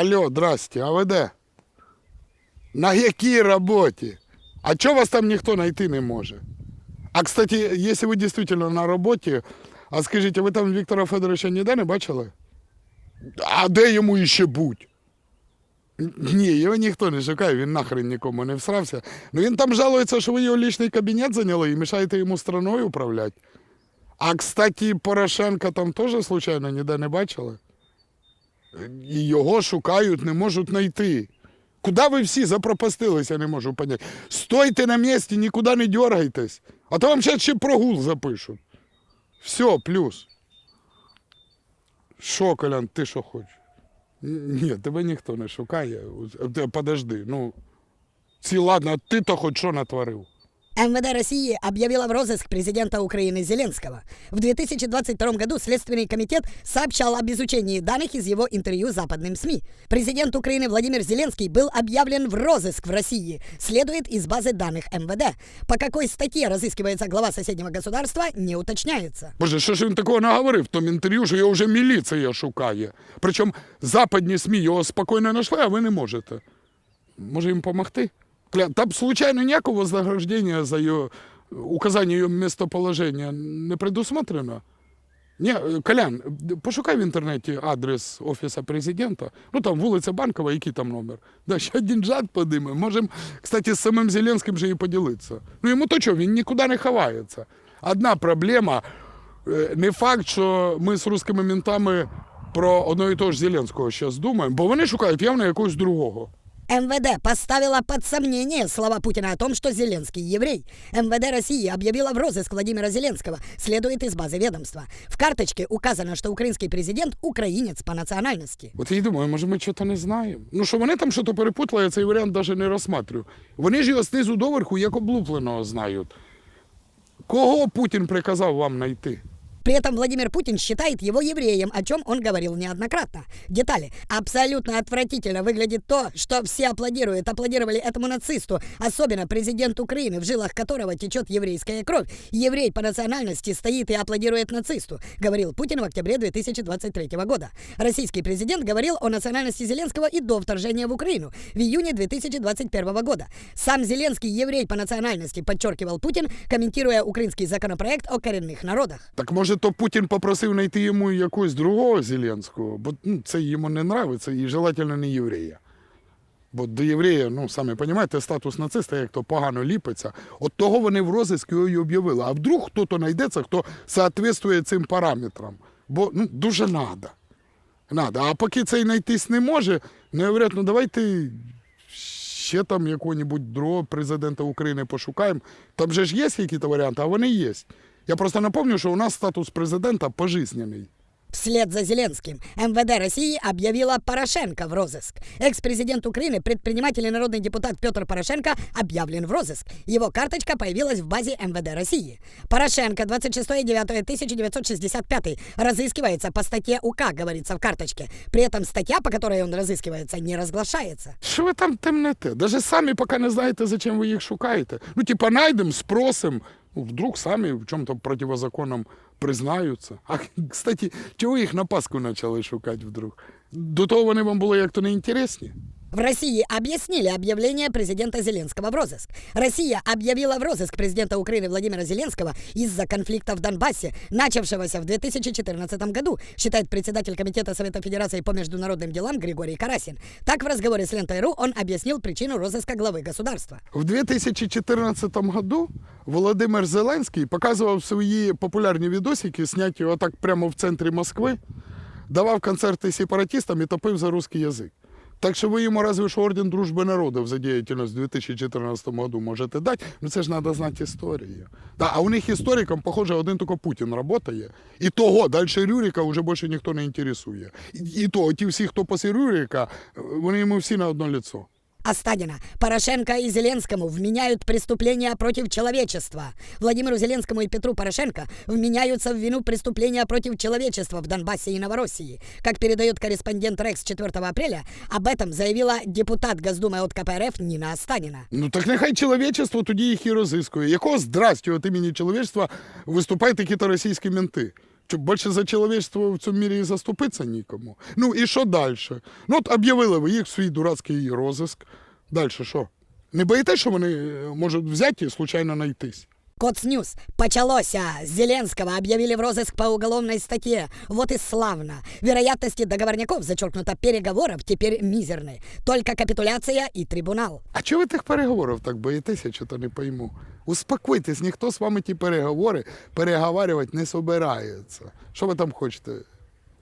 Алло, здрасте, а ви де? На якій роботі? А чого вас там ніхто знайти не може? А, кстати, якщо ви дійсно на роботі, а скажіть, а ви там Віктора Федоровича ніде не бачили? А де йому іще бути? Ні, його ніхто не шукає, він нахрен нікому не всрався. Ну він там жалується, що ви його лічний кабінет зайняли і мішаєте йому страною управляти. А, кстати, Порошенка там теж, случайно, ніде не бачили? І його шукають, не можуть знайти. Куди ви всі запропастилися, не можу поняти. Стойте на місці, нікуди не дергайтесь. А то вам зараз ще прогул запишуть. Все, плюс. Що, Колян, ти що хочеш? Ні, тебе ніхто не шукає. Подожди, ну. Ці ладно, а ти то хоч що натворив? МВД России объявила в розыск президента Украины Зеленского. В 2022 году Следственный комитет сообщал об изучении данных из его интервью западным СМИ. Президент Украины Владимир Зеленский был объявлен в розыск в России, следует из базы данных МВД. По какой статье разыскивается глава соседнего государства, не уточняется. Боже, що ж він такого наговорив в тому інтерв'ю, що його вже міліція шукає. Причому западні СМІ його спокійно знайшли, а ви не можете. Може їм допомогти? Там, случайно, ніякого вознаграждення за його указання його місцеположення не предусмотрено? Ні, е, Колян, пошукай в інтернеті адрес Офісу президента. Ну там вулиця Банкова, який там номер. Да, ще деньжат подиме. Можемо, кстати, з самим Зеленським же і поділитися. Ну йому то що, він нікуди не ховається. Одна проблема. е, Не факт, що ми з русскими ментами про одного і того ж Зеленського зараз думаємо, бо вони шукають явно якогось другого. МВД поставила под сомнение слова Путина о том, что Зеленский еврей. МВД России объявила в розыск Владимира Зеленского, следует из базы ведомства. В карточке указано, что украинский президент украинец по национальности. От я й думаю, може ми чого не знаємо. Ну що вони там щось перепутали, я цей варіант навіть не розсматрюю. Вони ж його знизу доверху як облупленого знають. Кого Путін приказав вам знайти? При этом Владимир Путин считает его евреем, о чем он говорил неоднократно. Детали. Абсолютно отвратительно выглядит то, что все аплодируют, аплодировали этому нацисту, особенно президент Украины, в жилах которого течет еврейская кровь. Еврей по национальности стоит и аплодирует нацисту, говорил Путин в октябре 2023 года. Российский президент говорил о национальности Зеленского и до вторжения в Украину в июне 2021 года. Сам Зеленский еврей по национальности, подчеркивал Путин, комментируя украинский законопроект о коренных народах. Так може то Путін попросив знайти йому якогось другого Зеленського, бо ну, це йому не нравиться і желательно не єврея. Бо до єврея, ну самі розумієте, статус нациста, як то погано ліпиться. От того вони в розиск його і об'явили. А вдруг хто-то знайдеться, хто соответствує цим параметрам. Бо ну, дуже надо. Надо. А поки цей знайтись не може, не говорять, ну давайте ще там якого-небудь другого президента України пошукаємо. Там же ж є якісь варіанти, а вони є. Я просто напомню, що у нас статус президента пожизненний. Вслед за Зеленским МВД России объявила Порошенко в розыск. Экс-президент Украины, предприниматель и народный депутат Петр Порошенко объявлен в розыск. Его карточка появилась в базе МВД России. Порошенко 26.09.1965 разыскивается по статье УК, говорится в карточке. При этом статья, по которой он разыскивается, не разглашается. Що ви там темнете? Даже самі поки не знаєте, зачем ви їх шукаєте. Ну, типа, найдемо, спросимо. Ну, вдруг самі в чому-то противозаконном признаються. А, кстати, чого їх на Пасху почали шукати вдруг? До того вони вам були як-то неінтересні? В России объяснили объявление президента Зеленского в розыск. Россия объявила в розыск президента Украины Владимира Зеленского из-за конфликта в Донбассе, начавшегося в 2014 году, считает председатель Комитета Совета Федерации по международным делам Григорий Карасин. Так в разговоре с Лентой.ру он объяснил причину розыска главы государства. В 2014 году Володимир Зеленський показував свої популярні відосики, зняті отак прямо в центрі Москви, давав концерти сепаратистам і топив за русский язик. Так що ви йому разве що орден Дружби народів за діяльність в 2014 году можете дати. Ну це ж треба знати історію. Да, а у них істориком, похоже, один тільки Путін працює. І того, далі Рюрика вже більше ніхто не інтересує. І, і то, ті всі, хто після Рюрика, вони йому всі на одно лицо. Остадина. Порошенко и Зеленскому вменяют преступления против человечества. Владимиру Зеленскому и Петру Порошенко вменяются в вину преступления против человечества в Донбассе и Новороссии. Как передает корреспондент Рекс 4 апреля, об этом заявила депутат Госдумы от КПРФ Нина Останина. Ну так нехай чоловічество тоді їх і розискує. Якого здрастю від імені чоловічества виступають такі-то російські менти? Що більше за чоловічство в цьому мірі і заступитися нікому. Ну і що далі? Ну от об'явили ви їх в свій дурацький розиск. Далі що? Не боїтесь, що вони е, можуть взяти і случайно найтись? Коц Ньюс. Почалося. Зеленского объявили в розыск по уголовной статье. Вот и славно. Вероятности договорняков, зачеркнуто переговоров, теперь мизерны. Только капитуляция и трибунал. А чого ви тих переговорів так боїтеся, чи то не пойму? Успокойтесь, ніхто з вами ті переговори переговарювати не собирається. Що ви там хочете?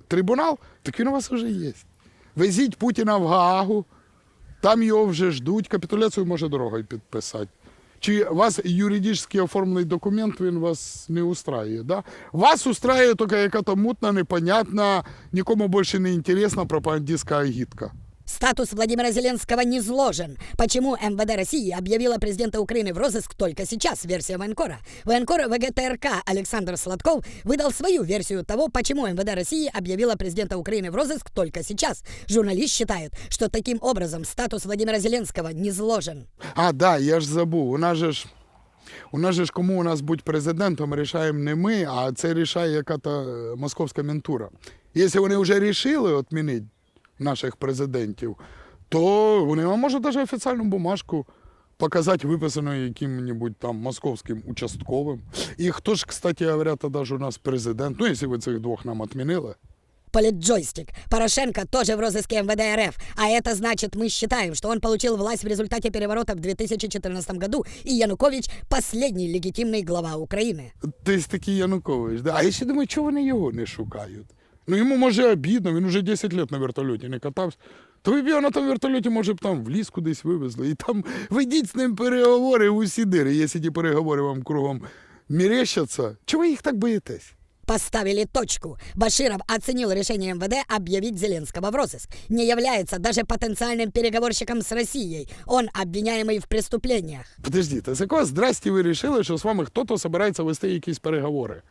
Трибунал? Так він у вас вже є. Везіть Путіна в Гаагу, там його вже ждуть, капітуляцію може дорогою підписати. Чи вас юридично оформлений документ, він вас не устраює, да? Вас устраює тільки яка-то мутна, непонятна, нікому більше не інтересна пропагандистська агітка. Статус Владимира Зеленского не сложен. Почему МВД России объявила президента Украины в розыск только сейчас, версия военкора? Военкор ВГТРК Александр Сладков выдал свою версию того, почему МВД России объявила президента Украины в розыск только сейчас. Журналист считает, что таким образом статус Владимира Зеленского не сложен. А, да, я ж забув. У нас же ж, у нас же ж кому у нас бути президентом, рішаємо не ми, а це рішає яка-то е, московська ментура. Якщо вони вже рішили відмінити наших президентів, то вони вам можуть навіть офіційну бумажку показати, виписану яким-небудь там московським участковим. І хто ж, кстати говоря, тоді ж у нас президент, ну, якщо ви цих двох нам відмінили. Политджойстик. Порошенко тоже в розыске МВД РФ. А это значит, мы считаем, что он получил власть в результате переворота в 2014 году, и Янукович – последний легитимный глава Украины. Десь такий Янукович. Да. А я ще думаю, чого вони його не шукають? Ну йому може обідно, він уже 10 років на вертольоті не катався. То ви б його на тому вертольоті, може б там в ліс кудись вивезли. І там ведіть з ним переговори усі дири. Якщо ті переговори вам кругом мерещаться, чого ви їх так боїтесь? Поставили точку. Баширов оценил решение МВД объявить Зеленского в розыск. Не является даже потенциальным переговорщиком с Россией. Он обвиняемый в преступлениях. Подождіть, а з якого здрасті ви вирішили, що з вами хтось збирається вести якісь переговори?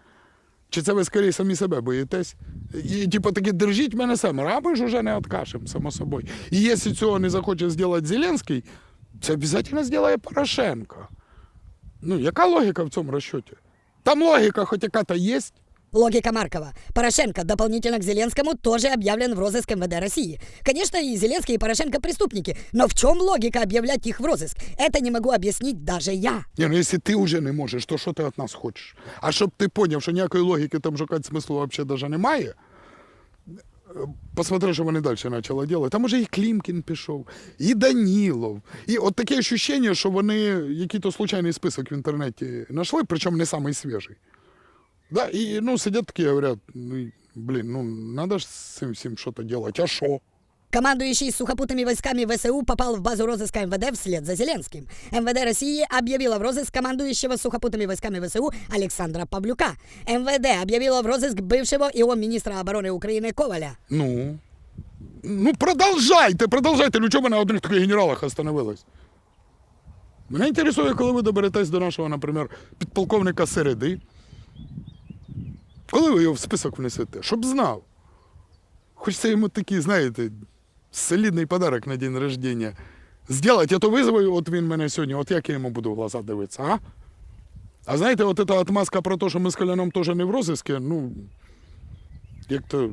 Чи це ви скоріше самі себе боїтесь? І типу таки держіть мене саме, а ми ж уже не откажем, само собою. І якщо цього не захоче зробити Зеленський, це обов'язково зробить Порошенко. Ну, яка логіка в цьому розчеті? Там логіка хоч яка-то є. Логика Маркова. Порошенко дополнительно к Зеленскому тоже объявлен в розыск МВД России. Конечно, и Зеленский, и Порошенко преступники, но в чем логика объявлять их в розыск? Это не могу объяснить даже я. Ні, ну якщо ти вже не можеш, то що ти від нас хочеш? А щоб ти зрозумів, що ніякої логіки там шукати смислу взагалі навіть немає, посмотри, що вони далі почали робити. Там уже і Клімкін пішов, і Данілов. І от таке ощущення, що вони якийсь случайний список в інтернеті знайшли, причому не самий свіжий. Да, і ну, сидять такі і говорять, ну, блін, ну, треба ж з цим всім щось робити. А що? Командующий сухопутными войсками ВСУ попал в базу розыска МВД вслед за Зеленским. МВД России объявила в розыск командующего сухопутными войсками ВСУ Александра Павлюка. МВД объявила в розыск бывшего ИО министра обороны Украины Коваля. Ну. Ну, продовжайте, продовжайте. Ну чого ви на одних таких генералах остановились? Мене інтересує, коли ви доберетесь до нашого, наприклад, підполковника Середи. Коли ви його в список внесете, щоб знав. Хочеться йому такий, знаєте, солідний подарок на день рождения. Сделать, а то визову, от він мене сьогодні, от як я йому буду в глаза дивитися, а? А знаєте, от эта отмазка про те, що ми з Коляном теж не в розиску, ну, як-то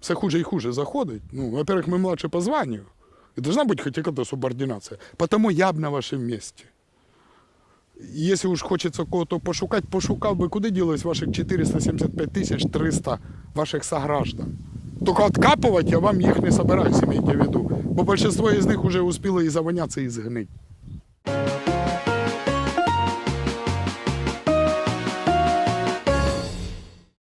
все хуже и хуже заходить. Ну, во-первых, мы младше по званию. И должна быть хоть какая-то субординация. Потому я б на вашем месте. Если уж хочется кого-то пошукать, пошукал бы, куда делось ваших 475 тысяч 300 ваших сограждан. Только откапывать я вам их не собираюсь, имейте в виду. Бо большинство из них уже успело и завоняться, и сгнить.